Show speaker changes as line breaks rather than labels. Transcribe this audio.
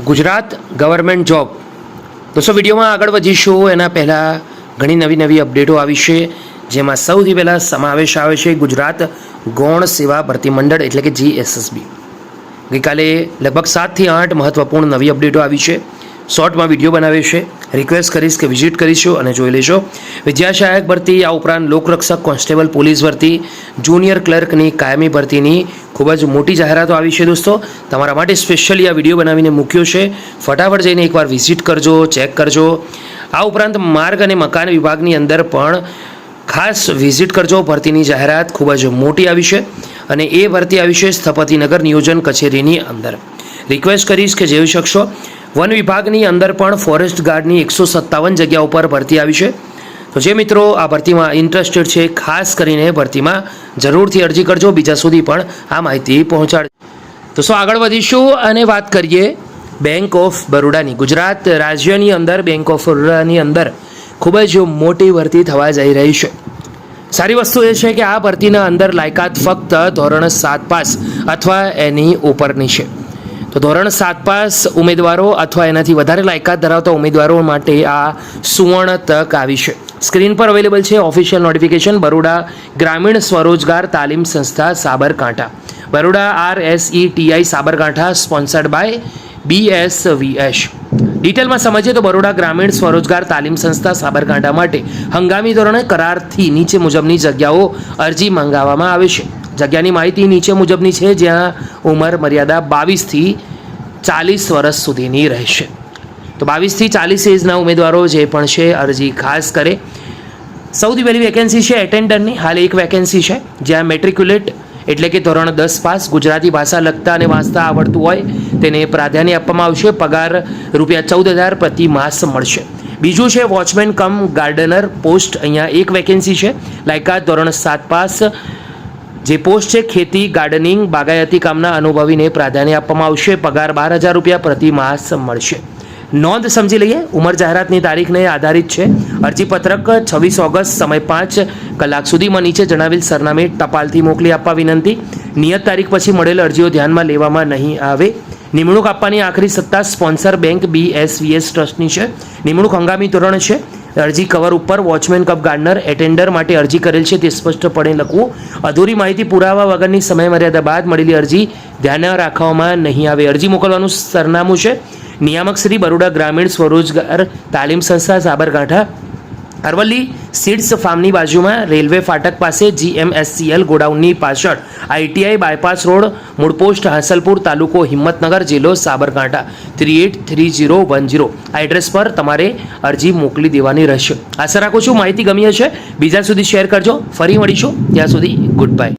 Gujarat government job. દોસ્તો, વિડીયોમાં આગળ વધીશું. એના પહેલાં ઘણી નવી નવી અપડેટો આવી છે, જેમાં સૌથી પહેલાં સમાવેશ આવે છે ગુજરાત ગૌણ સેવા ભરતી મંડળ, એટલે કે જીએસએસબી ગઈકાલે લગભગ સાતથી આઠ મહત્ત્વપૂર્ણ નવી અપડેટો આવી છે. શોર્ટમાં વીડિયો બનાવ્યો છે. રિક્વેસ્ટ કરીશ કે વિઝિટ કરીશું અને જોઈ લેજો. વિદ્યાસહાયક ભરતી આ ઉપરાંત લોકરક્ષક કોન્સ્ટેબલ પોલીસ ભરતી જુનિયર ક્લર્કની કાયમી ભરતીની ખૂબ જ મોટી જાહેરાતો આવી છે દોસ્તો. તમારા માટે સ્પેશિયલી આ વીડિયો બનાવીને મૂક્યો છે. ફટાફટ જઈને એકવાર વિઝિટ કરજો ચેક કરજો. આ ઉપરાંત માર્ગ અને મકાન વિભાગની અંદર પણ ખાસ વિઝિટ કરજો. ભરતીની જાહેરાત ખૂબ જ મોટી આવી છે અને એ ભરતી આવી છે સ્થપતિનગર નિયોજન કચેરીની અંદર. રિક્વેસ્ટ કરીશ કે જેવી શકશો. વન વિભાગની અંદર પણ ફોરેસ્ટ ગાર્ડની એકસો સત્તાવન જગ્યા ઉપર ભરતી આવી છે. તો જે મિત્રો આ ભરતીમાં ઇન્ટરેસ્ટેડ છે, ખાસ કરીને ભરતીમાં જરૂરથી અરજી કરજો. બીજા સુધી પણ આ માહિતી પહોંચાડ તો શું આગળ વધીશું અને વાત કરીએ બેંક ઓફ બરોડાની. ગુજરાત રાજ્યની અંદર બેંક ઓફ બરોડાની અંદર ખૂબ જ મોટી ભરતી થવા જઈ રહી છે. સારી વસ્તુ એ છે કે આ ભરતીના અંદર લાયકાત ફક્ત ધોરણ સાત પાસ અથવા એની ઉપરની છે. તો ધોરણ સાત પાસ ઉમેદવારો અથવા એનાથી વધારે લાયકાત ધરાવતા ઉમેદવારો માટે આ સુવર્ણ તક આવી છે. સ્ક્રીન પર અવેલેબલ છે ઓફિશિયલ નોટિફિકેશન બરોડા ગ્રામીણ સ્વરોજગાર તાલીમ સંસ્થા Sabarkantha. Baroda R S E T I Sabarkantha sponsored by B S V S ડિટેલમાં સમજીએ તો બરોડા ગ્રામીણ સ્વરોજગાર તાલીમ સંસ્થા સાબરકાંઠા માટે હંગામી ધોરણે કરારથી નીચે મુજબની જગ્યાઓ અરજી મંગાવવામાં આવે છે. જગ્યાની માહિતી નીચે મુજબની છે, જ્યાં ઉંમર મર્યાદા બાવીસથી ચાલીસ વર્ષ સુધીની રહેશે. તો બાવીસથી ચાલીસ એજના ઉમેદવારો જે પણ છે, અરજી ખાસ કરે. સૌથી પહેલી વેકેન્સી છે એટેન્ડરની હાલ એક વેકેન્સી છે, જ્યાં મેટ્રિક્યુલેટ એટલે કે ધોરણ દસ પાસ ગુજરાતી ભાષા લખતા અને વાંચતા આવડતું હોય, તેને પ્રાધાન્ય આપવામાં આવશે. પગાર રૂપિયા ચૌદ હજાર પ્રતિ માસ મળશે. બીજું છે વોચમેન કમ ગાર્ડનર પોસ્ટ અહીંયા એક વેકેન્સી છે, લાયકાત ધોરણ સાત પાસ. જે પોસ્ટ છે, ખેતી, ગાર્ડનિંગ, બાગાયતી કામના અનુભવીને પ્રાધાન્ય આપવામાં આવશે. પગાર બાર હજાર રૂપિયા પ્રતિ માસ મળશે. નોંધ સમજી લઈએ, ઉંમર જાહેરાતની તારીખને આધારિત છે. અરજીપત્રક છવ્વીસ ઓગસ્ટ સમય પાંચ કલાક સુધીમાં નીચે જણાવેલ સરનામે ટપાલથી મોકલી આપવા વિનંતી. નિયત તારીખ પછી મળેલ અરજીઓ ધ્યાનમાં લેવામાં નહીં આવે. નિમણૂક આપવાની આખરી સત્તા સ્પોન્સર બેંક બીએસવીએસ ટ્રસ્ટની છે. નિમણૂક હંગામી ધોરણ છે. અરજી કવર ઉપર વોચમેન કપ ગાર્ડનર એટેન્ડર માટે અરજી કરેલ છે તે સ્પષ્ટપણે લખવું. અધૂરી માહિતી પુરાવા વગરની સમયમર્યાદા બાદ મળેલી અરજી ધ્યાને રાખવામાં નહીં આવે. અરજી મોકલવાનું સરનામું છે. નિયામક શ્રી બરોડા ગ્રામીણ સ્વરોજગાર તાલીમ સંસ્થા સાબરકાંઠા. અરવલ્લી સીડ્સ ફાર્મની બાજુમાં રેલવે ફાટક પાસે G M S C L ગોડાઉનની પાછળ I T I bypass road, મૂળપોસ્ટ Hasalpur તાલુકો હિંમતનગર જિલ્લો Sabarkantha. Three eight three zero one zero આ એડ્રેસ પર તમારે અરજી મોકલી દેવાની રહેશે. આશા રાખું છું માહિતી ગમી હશે. બીજા સુધી શેર કરજો. ફરી મળીશું. ત્યાં સુધી ગુડ બાય